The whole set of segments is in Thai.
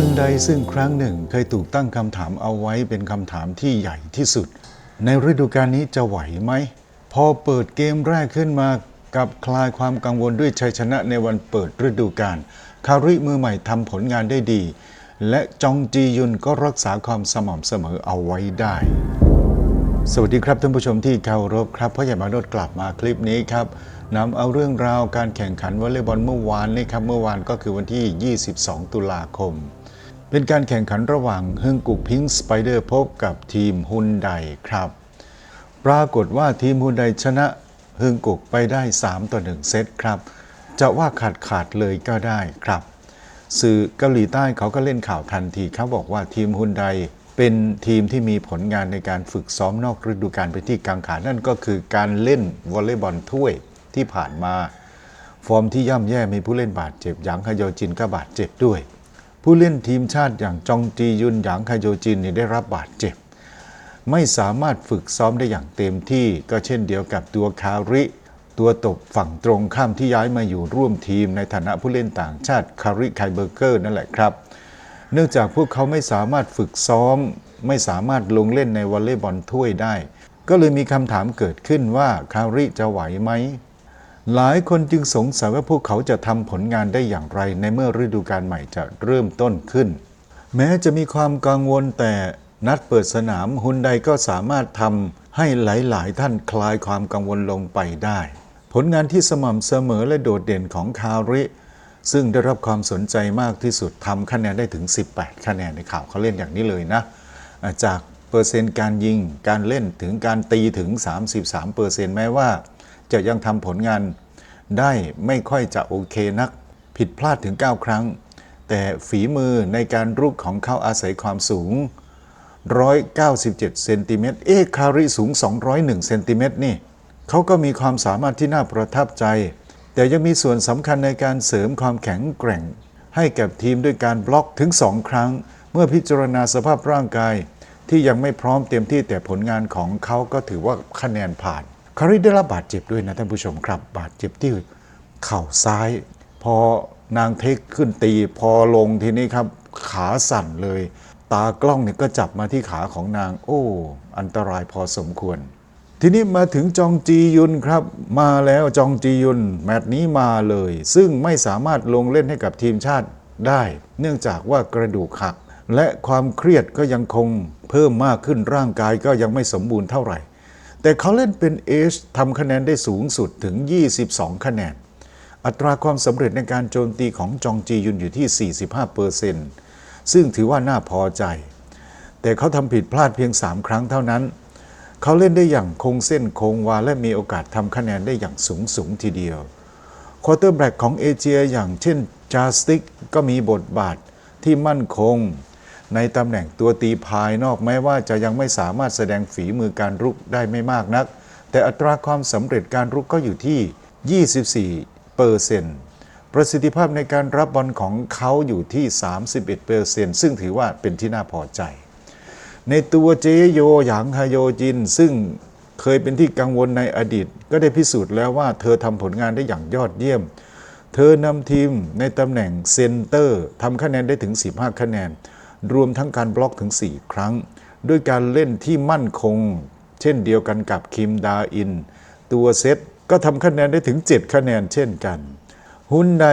คนใดซึ่งครั้งหนึ่งเคยถูกตั้งคำถามเอาไว้เป็นคำถามที่ใหญ่ที่สุด ในฤดูกาลนี้จะไหวไหม พอเปิดเกมแรกขึ้นมากับคลายความกังวลด้วยชัยชนะในวันเปิดฤดูกาลคาริมือใหม่ทำผลงานได้ดี และจองจียุนก็รักษาความสม่ำเสมอเอาไว้ได้สวัสดีครับท่านผู้ชมที่เคารพครับพ่อใหญ่มาโนดกลับมาคลิปนี้ครับนำเอาเรื่องราวการแข่งขันวอลเลย์บอลเมื่อวานนี้ครับเมื่อวานก็คือวันที่ 22 ตุลาคม เป็นการแข่งขันระหว่างเฮิงกุกพิงค์สไปเดอร์พบกับทีมฮุนไดครับ ปรากฏว่าทีมฮุนไดชนะเฮิงกุกไปได้ 3 ต่อ 1 เซตครับ จะว่าขาดขาดเลยก็ได้ครับ สื่อเกาหลีใต้เขาก็เล่นข่าวทันทีเขาบอกว่าทีมฮุนไดเป็นทีมที่มีผลงานในการฝึกซ้อมนอกฤดูกาลไปที่กังขา นั่นก็คือการเล่นวอลเลย์บอลถ้วยที่ผ่านมา ฟอร์มที่ย่ำแย่มีผู้เล่นบาดเจ็บหยางคาโยจินก็บาดเจ็บด้วย ผู้เล่นทีมชาติอย่างจองจียุนหยางไคโยจินเนี่ยได้รับบาดเจ็บ ไม่สามารถฝึกซ้อมได้อย่างเต็มที่ก็เช่นเดียวกับตัวคาริ ตัวตบฝั่งตรงข้ามที่ย้ายมาอยู่ร่วมทีมในฐานะผู้เล่นต่างชาติคาริไคเบอร์เกอร์นั่นแหละครับ เนื่องจากพวกเขาไม่สามารถฝึกซ้อม ไม่สามารถลงเล่นในวอลเลย์บอลถ้วยได้ ก็เลยมีคำถามเกิดขึ้นว่าคาริจะไหวไหม หลายคนจึงสงสัยว่าพวกเขาจะทำผลงานได้อย่างไร ในเมื่อฤดูกาลใหม่จะเริ่มต้นขึ้น แม้จะมีความกังวลแต่นัดเปิดสนามฮุนไดก็สามารถทำให้หลาย ๆ ท่านคลายความกังวลลงไปได้ ผลงานที่สม่ำเสมอและโดดเด่นของคาริ ซึ่งได้รับความสนใจมากที่สุดทำคะแนนได้ถึง 18 คะแนนในข่าวเขาเล่นอย่างนี้เลยนะ จากเปอร์เซ็นต์การยิง การเล่นถึงการตีถึง 33เปอร์เซ็นต์แม้ว่า จะยังทำผลงาน ได้ไม่ค่อยจะโอเคนัก ผิดพลาดถึง 9 ครั้ง แต่ฝีมือในการรุกของเขาอาศัยความสูง 197 เซนติเมตรเอ๊คาริสูง 201 เซนติเมตรนี่เขาก็มีความสามารถที่น่าประทับใจ แต่ยังมีส่วนสำคัญในการเสริมความแข็งแกร่ง ให้กับทีมด้วยการบล็อกถึง2ครั้ง เมื่อพิจารณาสภาพร่างกายที่ยังไม่พร้อมเต็มที่แต่ผลงานของเขาก็ถือว่าคะแนนผ่าน คาริได้รับบาดเจ็บด้วยนะท่านผู้ชมครับ บาดเจ็บที่เข่าซ้าย พอนางเทคขึ้นตีพอลงทีนี้ครับ ขาสั่นเลย ตากล้องเนี่ยก็จับมาที่ขาของนางโอ้ อันตรายพอสมควร ทีนี้มาถึงจองจียุนครับ มาแล้วจองจียุนแมตช์นี้มาเลย ซึ่งไม่สามารถลงเล่นให้กับทีมชาติได้ เนื่องจากว่ากระดูกหัก และความเครียดก็ยังคงเพิ่มมากขึ้นร่างกายก็ยังไม่สมบูรณ์เท่าไหร่ แต่เขาเล่นเป็นเอชทำคะแนนได้สูงสุดถึง 22 คะแนน อัตราความสำเร็จในการโจมตีของจองจียุนอยู่ที่ 45เปอร์เซนต์ซึ่งถือว่าน่าพอใจ แต่เขาทำผิดพลาดเพียง 3 ครั้งเท่านั้น เขาเล่นได้อย่างคงเส้นคงวาและมีโอกาสทำคะแนนได้อย่างสูงสูงทีเดียวควอเตอร์แบ็กของเอเชียอย่างเช่นจาสติกก็มีบทบาทที่มั่นคง ในตำแหน่งตัวตีภายนอกแม้ว่าจะยังไม่สามารถแสดงฝีมือการรุกได้ไม่มากนัก แต่อัตราความสำเร็จการรุกก็อยู่ที่ 24เปอร์เซนต์ประสิทธิภาพในการรับบอลของเขาอยู่ที่ 31เปอร์เซนต์ซึ่งถือว่าเป็นที่น่าพอใจ ในตัวเจโยหยางฮโยจิน ซึ่งเคยเป็นที่กังวลในอดีต ก็ได้พิสูจน์แล้วว่าเธอทำผลงานได้อย่างยอดเยี่ยม เธอนำทีมในตำแหน่งเซนเตอร์ทำคะแนนได้ถึง 15 คะแนน รวมทั้งการบล็อกถึง 4 ครั้ง ด้วยการเล่นที่มั่นคง เช่นเดียวกันกับคิมดาอิน ตัวเซตก็ทำคะแนนได้ถึง 7 คะแนนเช่นกันฮุนได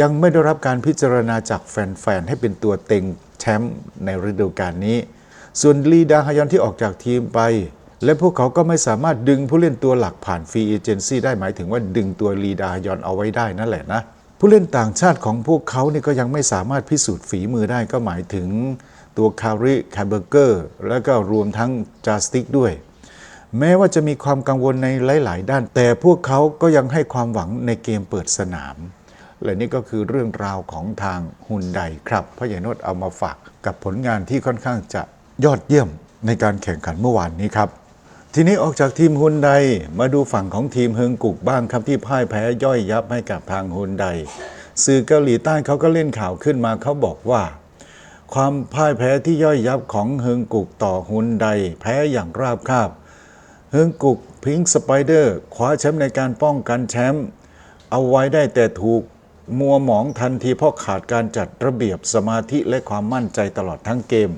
ยังไม่ได้รับการพิจารณาจากแฟน ๆ ให้เป็นตัวเต็งแชมป์ในฤดูกาลนี้ ส่วนลีดาฮยอนที่ออกจากทีมไป และพวกเขาก็ไม่สามารถดึงผู้เล่นตัวหลักผ่านฟรีเอเจนซี่ได้หมายถึงว่าดึงตัวลีดาฮยอนเอาไว้ได้นั่นแหละนะ ผู้เล่นต่างชาติของพวกเขาเนี่ยก็ยังไม่สามารถพิสูจน์ฝีมือได้ก็หมายถึงตัวคาริคาเบอร์เกอร์แล้วก็รวมทั้งจาสติกด้วย แม้ว่าจะมีความกังวลในหลาย ๆ ด้าน แต่พวกเขาก็ยังให้ความหวังในเกมเปิดสนาม และนี่ก็คือเรื่องราวของทางฮุนไดครับพ่อใหญ่นตเอามาฝากกับผลงานที่ค่อนข้างจะยอดเยี่ยมในการแข่งขันเมื่อวานนี้ครับ ทีนี้ออกจากทีมฮุนไดมาดูฝั่งของทีมเฮิงกุกบ้างครับที่พ่ายแพ้ย่อยยับให้กับทางฮุนไดสื่อเกาหลีใต้เขาก็เล่นข่าวขึ้นมาเขาบอกว่า ความพ่ายแพ้ที่ย่อยยับของเฮิงกุกต่อฮุนไดแพ้อย่างราบคาบเฮิงกุกพิงสไปเดอร์คว้าแชมป์ในการป้องกันแชมป์เอาไว้ได้แต่ถูกมัวหมองทันทีเพราะขาดการจัดระเบียบสมาธิและความมั่นใจตลอดทั้งเกม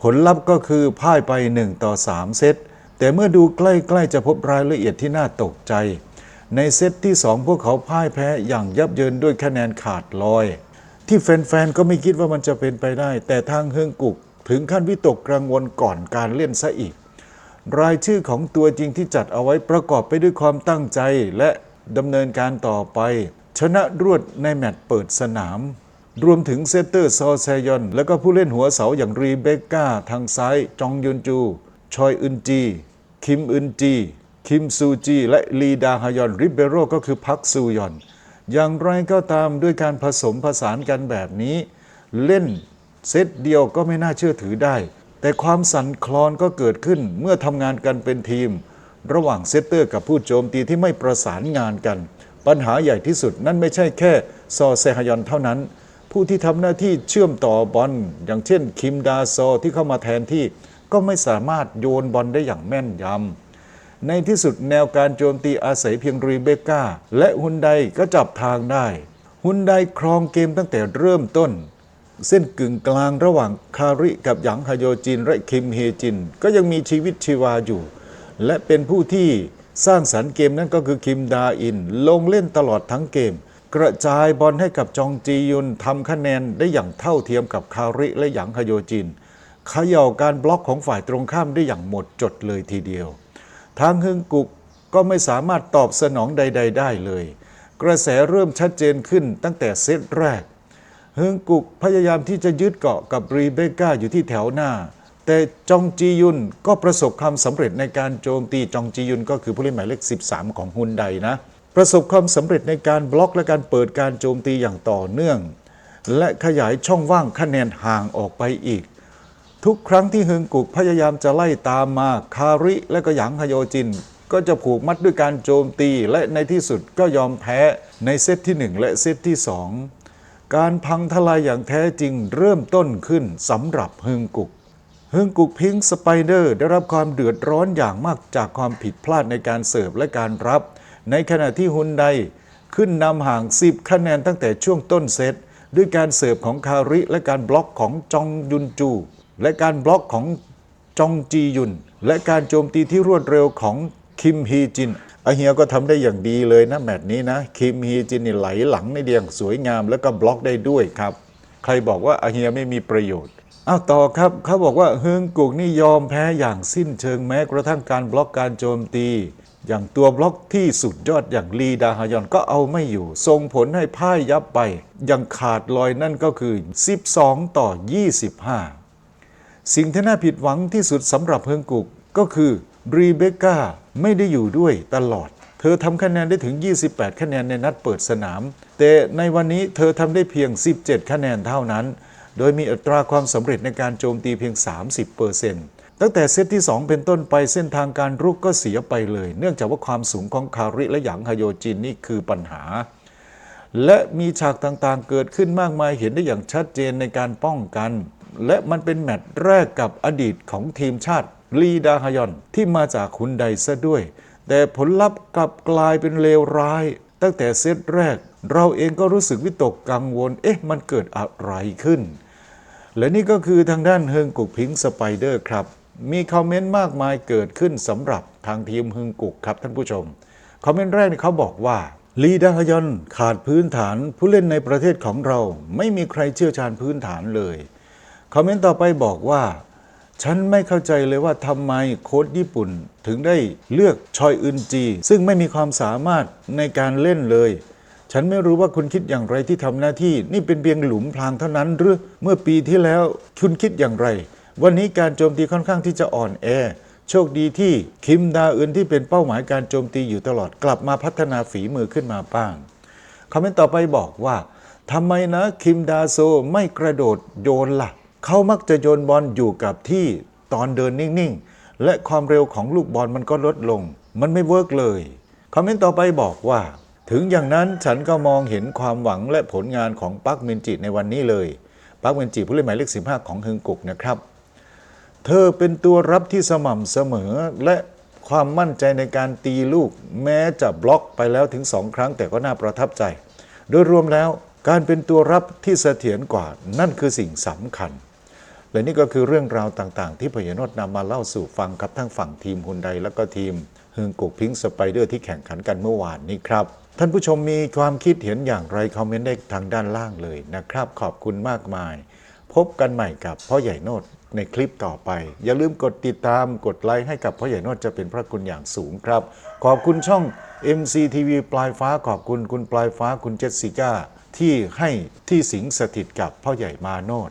ผลลัพธ์ก็คือพ่ายไป 1 ต่อ 3 เซต แต่เมื่อดูใกล้ๆจะพบรายละเอียดที่น่าตกใจ ในเซตที่ 2 พวกเขาพ่ายแพ้อย่างยับเยินด้วยคะแนนขาดลอย ที่แฟนๆ ก็ไม่คิดว่ามันจะเป็นไปได้ แต่ทางเฮิงกุกถึงขั้นวิตกกังวลก่อนการเล่นซะอีก รายชื่อของตัวจริงที่จัดเอาไว้ประกอบไปด้วยความตั้งใจและดำเนินการต่อไป ชนะรวดในแมตช์เปิดสนาม รวมถึงเซตเตอร์ซอแซยอน และก็ผู้เล่นหัวเสาอย่างรีเบคก้า ทางซ้าย จองยุนจู ชอยอึนจี คิมอึนจี คิมซูจี และลีดาฮยอน ริเบโรก็คือพักซูยอน อย่างไรก็ตามด้วยการผสมผสานกันแบบนี้ เล่นเซตเดียวก็ไม่น่าเชื่อถือได้ แต่ความสั่นคลอนก็เกิดขึ้นเมื่อทำงานกันเป็นทีม ระหว่างเซตเตอร์กับผู้โจมตีที่ไม่ประสานงานกัน ปัญหาใหญ่ที่สุดนั่นไม่ใช่แค่ซอเซฮยอนเท่านั้น ผู้ที่ทำหน้าที่เชื่อมต่อบอลอย่างเช่น คิมดาโซที่เข้ามาแทนที่ ก็ไม่สามารถโยนบอลได้อย่างแม่นยำ ในที่สุดแนวการโจมตีอาศัยเพียงรีเบคก้า และฮุนไดก็จับทางได้ ฮุนไดครองเกมตั้งแต่เริ่มต้น เส้นกึ่งกลางระหว่างคาริกับหยางฮโยจินและคิมเฮจิน ก็ยังมีชีวิตชีวาอยู่ และเป็นผู้ที่สร้างสรรค์เกมนั้นก็คือคิมดาอิน ลงเล่นตลอดทั้งเกม กระจายบอลให้กับจองจียุนทำคะแนนได้อย่างเท่าเทียมกับคาริและหยางฮโยจิน เขย่าการบล็อกของฝ่ายตรงข้ามได้อย่างหมดจดเลยทีเดียว ทางฮึงกุกก็ไม่สามารถตอบสนองใด ๆ ได้เลย กระแสเริ่มชัดเจนขึ้นตั้งแต่เซตแรกฮึงกุกพยายามที่จะยึดเกาะกับรีเบก้าอยู่ที่แถวหน้า แต่จองจียุนก็ประสบความสำเร็จในการโจมตีจองจียุนก็คือผู้เล่นหมายเลข 13 ของฮุนไดนะ ประสบความสำเร็จในการบล็อกและการเปิดการโจมตีอย่างต่อเนื่อง และขยายช่องว่างคะแนนห่างออกไปอีก ทุกครั้งที่ฮึงกุกพยายามจะไล่ตามมาคาริและก็หยางฮโยจิน ก็จะผูกมัดด้วยการโจมตีและในที่สุดก็ยอมแพ้ในเซตที่ 1 และเซตที่ 2 การพังทลายอย่างแท้จริงเริ่มต้นขึ้นสำหรับฮึงกุกฮึงกุกพิงสไปเดอร์ได้รับความเดือดร้อนอย่างมากจากความผิดพลาดในการเสิร์ฟและการรับ ในขณะที่ฮุนไดขึ้นนำห่าง 10 คะแนนตั้งแต่ช่วงต้นเซตด้วยการเสิร์ฟของคาริและการบล็อกของจองยุนจู และการบล็อกของจองจียุน และการโจมตีที่รวดเร็วของคิมฮีจินอาเฮียก็ทำได้อย่างดีเลยนะแมตช์นี้นะ คิมฮีจินนี่ไหลหลังในเดียงสวยงามแล้วก็บล็อกได้ด้วยครับ ใครบอกว่าอาเฮียไม่มีประโยชน์อ้าวต่อครับเขาบอกว่าเฮิงกุกนี่ยอมแพ้อย่างสิ้นเชิงแม้กระทั่งการบล็อกการโจมตี อย่างตัวบล็อกที่สุดยอดอย่างลีดาฮยอนก็เอาไม่อยู่ส่งผลให้พ่ายยับไปอย่างขาดลอยนั่นก็คือ 12 ต่อ 25 สิ่งที่น่าผิดหวังที่สุดสำหรับเฮิงกุกก็คือรีเบคก้าไม่ได้อยู่ด้วยตลอด เธอทำคะแนนได้ถึง 28 คะแนนในนัดเปิดสนาม แต่ในวันนี้เธอทำได้เพียง 17 คะแนนเท่านั้น โดยมีอัตราความสำเร็จในการโจมตีเพียง 30%ตั้งแต่เซตที่ 2 เป็นต้นไปเส้นทางการรุกก็เสียไปเลย เนื่องจากว่าความสูงของคาริและหยางฮโยจินนี่คือปัญหา และมีฉากต่างๆเกิดขึ้นมากมายเห็นได้อย่างชัดเจนในการป้องกัน และมันเป็นแมตช์แรกกับอดีตของทีมชาติลีดาฮยอน ที่มาจากคุนไดซะด้วย แต่ผลลัพธ์กลับกลายเป็นเลวร้าย ตั้งแต่เซตแรก เราเองก็รู้สึกวิตกกังวล เอ๊ะ มันเกิดอะไรขึ้น และนี่ก็คือทางด้านเฮิงกุกพิงสไปเดอร์ครับ มีคอมเมนต์มากมายเกิดขึ้นสำหรับทางทีมเฮิงกุกครับท่านผู้ชม คอมเมนต์แรกเขาบอกว่าลีดาฮยอนขาดพื้นฐานผู้เล่นในประเทศของเรา ไม่มีใครเชี่ยวชาญพื้นฐานเลย คอมเมนต์ต่อไปบอกว่า ฉันไม่เข้าใจเลยว่าทำไมโค้ชญี่ปุ่นถึงได้เลือกชอยอึนจี ซึ่งไม่มีความสามารถในการเล่นเลย ฉันไม่รู้ว่าคุณคิดอย่างไรที่ทำหน้าที่ นี่เป็นเพียงหลุมพรางเท่านั้นหรือเมื่อปีที่แล้วคุณคิดอย่างไร วันนี้การโจมตีค่อนข้างที่จะอ่อนแอโชคดีที่คิมดาอึนที่เป็นเป้าหมายการโจมตีอยู่ตลอดกลับมาพัฒนาฝีมือขึ้นมาบ้างคอมเมนต์ต่อไปบอกว่าทำไมนะคิมดาโซไม่กระโดดโยนละ่ะ เขามักจะโยนบอลอยู่กับที่ตอนเดินนิ่ง ๆ และความเร็วของลูกบอลมันก็ลดลง มันไม่เวิร์กเลย คอมเมนต์ต่อไปบอกว่า ถึงอย่างนั้นฉันก็มองเห็นความหวังและผลงานของปักเมนจิในวันนี้เลยปักเมนจิผู้เล่นหมายเลข15 ของฮึงกุกนะครับ เธอเป็นตัวรับที่สม่ำเสมอและความมั่นใจในการตีลูก แม้จะบล็อกไปแล้วถึงสองครั้งแต่ก็น่าประทับใจ โดยรวมแล้วการเป็นตัวรับที่เสถียรกว่านั่นคือสิ่งสำคัญ และนี่ก็คือเรื่องราวต่างๆ ที่พยนต์นำมาเล่าสู่ฟังกับทั้งฝั่งทีมฮุนไดและก็ทีมฮึงกุกพิงสไปเดอร์ที่แข่งขันกันเมื่อวานนี้ครับ ท่านผู้ชมมีความคิดเห็นอย่างไร คอมเมนต์ได้ทางด้านล่างเลยนะครับ ขอบคุณมากมาย พบกันใหม่กับพ่อใหญ่โนดในคลิปต่อไป อย่าลืมกดติดตามกดไลค์ให้กับพ่อใหญ่โนดจะเป็นพระคุณอย่างสูงครับ ขอบคุณช่อง MCTV ปลายฟ้าขอบคุณคุณปลายฟ้าคุณเจสสิก้าที่ให้ที่สิงสถิตกับพ่อใหญ่มาโนด